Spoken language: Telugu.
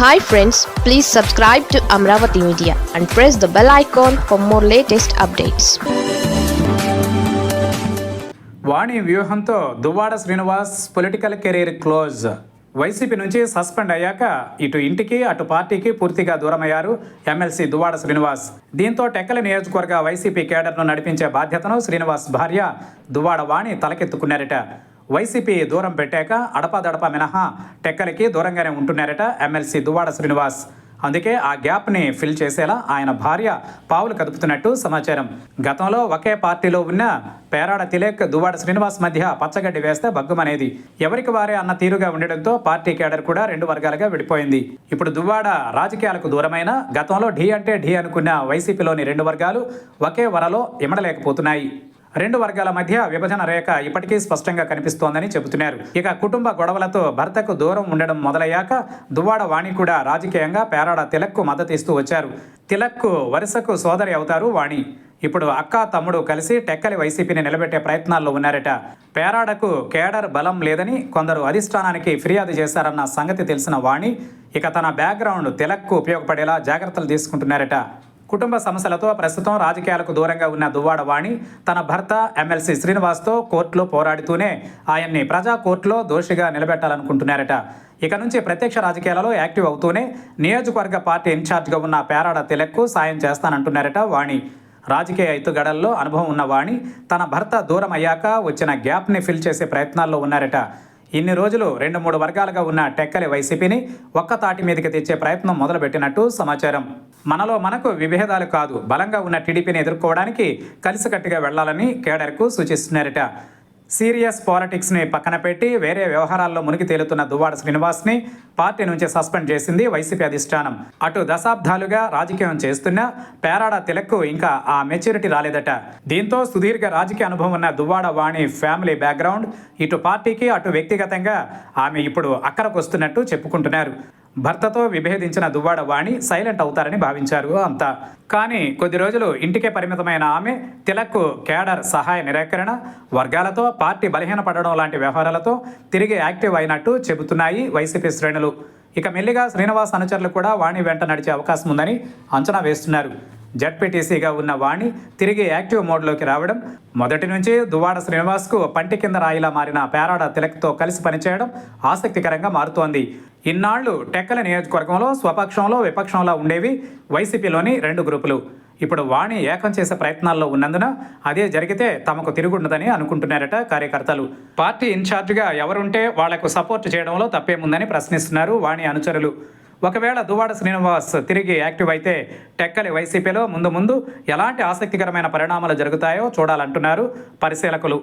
Hi friends please subscribe to Amaravati media and press the bell icon for more latest updates వాణి వ్యూహంతో Duvvada Srinivas political career close YCP నుంచి సస్పెండ్ అయ్యాక ఇటు ఇంటికి అటు పార్టీకి పూర్తిగా దూరమయ్యారు ఎమ్మెల్సీ దువ్వాడ శ్రీనివాస్. దీంతో టెక్కల నియోజకవర్గ వైసీపీ కేడర్ను నడిపించే బాధ్యతను శ్రీనివాస్ భార్య దువ్వాడ వాణి తలకెత్తుకున్నారట. వైసీపీ దూరం పెట్టాక అడపాదడప మినహా టెక్కలకి దూరంగానే ఉంటున్నారట ఎమ్మెల్సీ దువ్వాడ శ్రీనివాస్. అందుకే ఆ గ్యాప్ని ఫిల్ చేసేలా ఆయన భార్య పావులు కదుపుతున్నట్టు సమాచారం. గతంలో ఒకే పార్టీలో ఉన్న పేరాడ తిలేక్ దువ్వాడ శ్రీనివాస్ మధ్య పచ్చగడ్డి వేస్తే భగ్గుమనేది. ఎవరికి వారే అన్న తీరుగా ఉండడంతో పార్టీ కేడర్ కూడా రెండు వర్గాలుగా విడిపోయింది. ఇప్పుడు దువ్వాడ రాజకీయాలకు దూరమైన గతంలో ఢీ అంటే ఢీ అనుకున్న వైసీపీలోని రెండు వర్గాలు ఒకే వరలో ఇమడలేకపోతున్నాయి. రెండు వర్గాల మధ్య విభజన రేఖ ఇప్పటికీ స్పష్టంగా కనిపిస్తోందని చెబుతున్నారు. ఇక కుటుంబ గొడవలతో భర్తకు దూరం ఉండడం మొదలయ్యాక దువ్వాడ వాణి కూడా రాజకీయంగా పేరాడ తిలక్కు మద్దతు ఇస్తూ వచ్చారు. తిలక్కు వరుసకు సోదరి అవుతారు వాణి. ఇప్పుడు అక్క తమ్ముడు కలిసి టెక్కలి వైసీపీని నిలబెట్టే ప్రయత్నాల్లో ఉన్నారట. పేరాడకు కేడర్ బలం లేదని కొందరు అధిష్టానానికి ఫిర్యాదు చేశారన్న సంగతి తెలిసిన వాణి ఇక తన బ్యాక్గ్రౌండ్ తిలక్కు ఉపయోగపడేలా జాగ్రత్తలు తీసుకుంటున్నారట. కుటుంబ సమస్యలతో ప్రస్తుతం రాజకీయాలకు దూరంగా ఉన్న దువ్వాడ వాణి తన భర్త ఎమ్మెల్సీ శ్రీనివాస్తో కోర్టులో పోరాడుతూనే ఆయన్ని ప్రజా కోర్టులో దోషిగా నిలబెట్టాలనుకుంటున్నారట. ఇక నుంచి ప్రత్యక్ష రాజకీయాలలో యాక్టివ్ అవుతూనే నియోజకవర్గ పార్టీ ఇన్ఛార్జ్గా ఉన్న పేరాడ తిలక్కు సాయం చేస్తానంటున్నారట వాణి. రాజకీయ ఎత్తుగడల్లో అనుభవం ఉన్న వాణి తన భర్త దూరం అయ్యాక వచ్చిన గ్యాప్ని ఫిల్ చేసే ప్రయత్నాల్లో ఉన్నారట. ఇన్ని రోజులు రెండు మూడు వర్గాలుగా ఉన్న టెక్కలి వైసీపీని ఒక్క తాటి మీదకి తెచ్చే ప్రయత్నం మొదలుపెట్టినట్టు సమాచారం. మనలో మనకు విభేదాలు కాదు. బలంగా ఉన్న టీడీపీని ఎదుర్కోవడానికి కలిసికట్టుగా వెళ్ళాలని కేడర్కు సూచిస్తున్నారట. సీరియస్ పాలిటిక్స్ని పక్కన పెట్టి వేరే వ్యవహారాల్లో మునిగి తేలుతున్న దువ్వాడ శ్రీనివాస్ని పార్టీ నుంచి సస్పెండ్ చేసింది వైసీపీ అధిష్టానం. అటు దశాబ్దాలుగా రాజకీయం చేస్తున్న పేరాడ తిలక్కు ఇంకా ఆ మెచ్యూరిటీ రాలేదట. దీంతో సుదీర్ఘ రాజకీయ అనుభవం ఉన్న దువ్వాడ వాణి ఫ్యామిలీ బ్యాక్గ్రౌండ్ ఇటు పార్టీకి అటు వ్యక్తిగతంగా ఆమె ఇప్పుడు అక్కరకు వస్తున్నట్టు చెప్పుకుంటున్నారు. భర్తతో విభేదించిన దువ్వాడ వాణి సైలెంట్ అవుతారని భావించారు అంతా. కానీ కొద్ది రోజులు ఇంటికే పరిమితమైన ఆమె తిలక్కు కేడర్ సహాయ నిరాకరణ వర్గాలతో పార్టీ బలహీనపడడం లాంటి వ్యవహారాలతో తిరిగి యాక్టివ్ అయినట్టు చెబుతున్నాయి వైసీపీ శ్రేణులు. ఇక మెల్లిగా శ్రీనివాస్ అనుచరులు కూడా వాణి వెంట నడిచే అవకాశం ఉందని అంచనా వేస్తున్నారు. జడ్పీటీసీగా ఉన్న వాణి తిరిగి యాక్టివ్ మోడ్లోకి రావడం మొదటి నుంచి దువ్వాడ శ్రీనివాస్కు పంటి కింద రాయిలా మారిన పేరాడ తిలక్తో కలిసి పనిచేయడం ఆసక్తికరంగా మారుతోంది. ఇన్నాళ్ళు టెక్కల నియోజకవర్గంలో స్వపక్షంలో విపక్షంలో ఉండేవి వైసీపీలోని రెండు గ్రూపులు. ఇప్పుడు వాణి ఏకం చేసే ప్రయత్నాల్లో ఉన్నందున అదే జరిగితే తమకు తిరుగుండదని అనుకుంటున్నారట కార్యకర్తలు. పార్టీ ఇన్ఛార్జిగా ఎవరుంటే వాళ్ళకు సపోర్ట్ చేయడంలో తప్పేముందని ప్రశ్నిస్తున్నారు వాణి అనుచరులు. ఒకవేళ దువాడ శ్రీనివాస్ తిరిగి యాక్టివ్ అయితే టెక్కలి వైసీపీలో ముందు ముందు ఎలాంటి ఆసక్తికరమైన పరిణామాలు జరుగుతాయో చూడాలంటున్నారు పరిశీలకులు.